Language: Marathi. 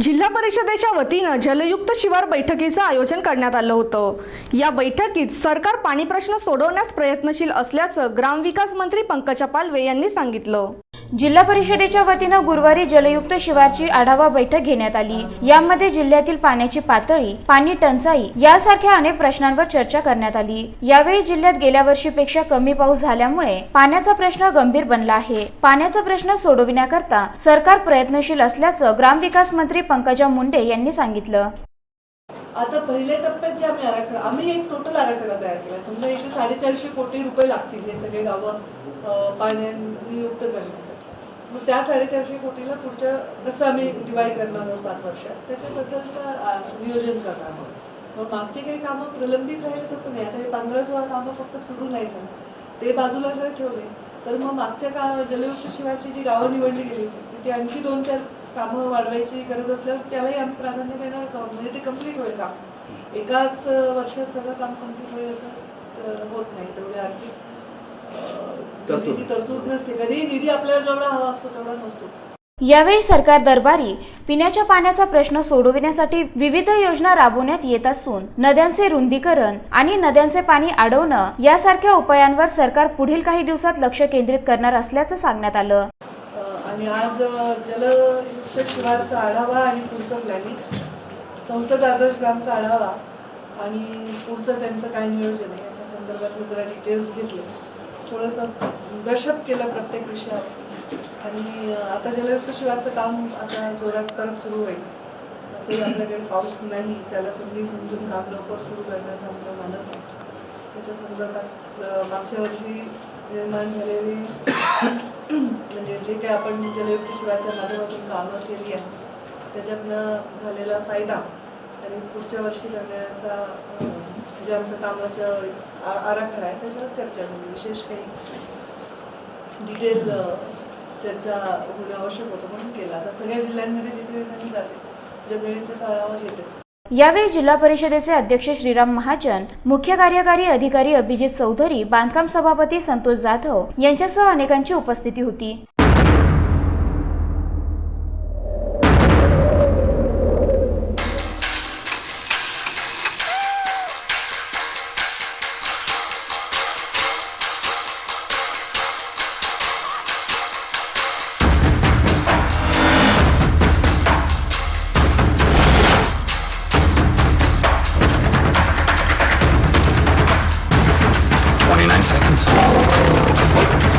जिल्हा परिषदेच्या वतीनं जलयुक्त शिवार बैठकीचं आयोजन करण्यात आलं होतं. या बैठकीत सरकार पाणी प्रश्न सोडवण्यास प्रयत्नशील असल्याचं ग्रामविकास मंत्री पंकजा पालवे यांनी सांगितलं. जिल्हा परिषदेच्या वतीनं गुरुवारी जलयुक्त शिवारची आढावा बैठक घेण्यात आली. यामध्ये जिल्ह्यातील पाण्याची पातळी पाणी टंचाई यासारख्या अनेक प्रश्नांवर चर्चा करण्यात आली. यावेळी जिल्ह्यात गेल्या वर्षीपेक्षा कमी पाऊस झाल्यामुळे पाण्याचा प्रश्न गंभीर बनला आहे. पाण्याचा प्रश्न सोडविण्याकरता सरकार प्रयत्नशील असल्याचं ग्रामविकास मंत्री पंकजा मुंडे यांनी सांगितलं. आता पहिल्या टप्प्यात जे आम्ही आराखडा आम्ही एक टोटल आराखडा तयार केला. समजा एक साडेचारशे कोटी रुपये लागतील हे सगळे गावं पाण्याने युक्त करण्यासाठी. त्या साडेचारशे कोटीला पुढच्या जसं आम्ही डिवाइड करणार आहोत पाच वर्षात त्याच्याबद्दलचं नियोजन करणार आहोत. मग मागचे काही कामं प्रलंबित राहिले तसं नाही. आता हे पंधरा सोळा कामं फक्त सुरू नाही झाली ते बाजूला जर ठेवले तर मग मागच्या का जलयुक्त शिवायची जी गावं निवडली गेली होती तिथे आणखी दोन चार कामं वाढवायची गरज असल्यावर त्यालाही आम्ही प्राधान्य देणारच आहोत. म्हणजे ते कंप्लीट होईल काम. एकाच वर्षात सगळं काम कंप्लीट होईल असं होत नाही. तेवढे आर्थिक तरतूद. नसते. कधीही निधी आपल्याला जेवढा हवा असतो तेवढा नसतोच. यावेळी सरकार दरबारी पिण्याच्या पाण्याचा प्रश्न सोडविण्यासाठी विविध योजना राबवण्यात येत असून नद्यांचे रुंदीकरण आणि नद्यांचे पाणी अडवणं यासारख्या उपायांवर सरकार पुढील काही दिवसात लक्ष केंद्रित करणार असल्याचं सांगण्यात आलं. आणि आज अं, जलयुक्त शिवारचा आढावा आणि पुढचं प्लॅनिंग संसद आदर्श ग्रामचा आढावा आणि पुढचं त्यांचं काय नियोजन आहे याच्या संदर्भातले जरा डिटेल्स घेतले. थोडंसं ब्रशअप केलं प्रत्येक विषयात. आणि आता जलयुक्त शिवारचं काम आता जोरात परत सुरू होईल. असंही आपल्याकडे पाऊस नाही त्याला संधी समजून काम लवकर सुरू करण्याचा आमचा मानस आहे. त्याच्या संदर्भात मागच्या वर्षी निर्माण झालेली म्हणजे जे काही आपण जलयुक्त शिवारच्या माध्यमातून कामं केली आहेत त्याच्यातनं झालेला फायदा आणि पुढच्या वर्षी करण्याचा अं, जे म्हणजे आमचं कामाचं आराखडा आहे त्याच्यावर चर्चा झाली विशेष काही डिटेल चर्चा होणं आवश्यक होतं म्हणून केला. आता सगळ्या जिल्ह्यांमध्ये जिथे त्यांनी जाते जमिनीत त्याचा आढावा घेतेच यावेळी जिल्हा परिषदेचे अध्यक्ष श्रीराम महाजन मुख्य कार्यकारी अधिकारी अभिजित चौधरी बांधकाम सभापती संतोष जाधव यांच्यासह अनेकांची उपस्थिती होती. seconds.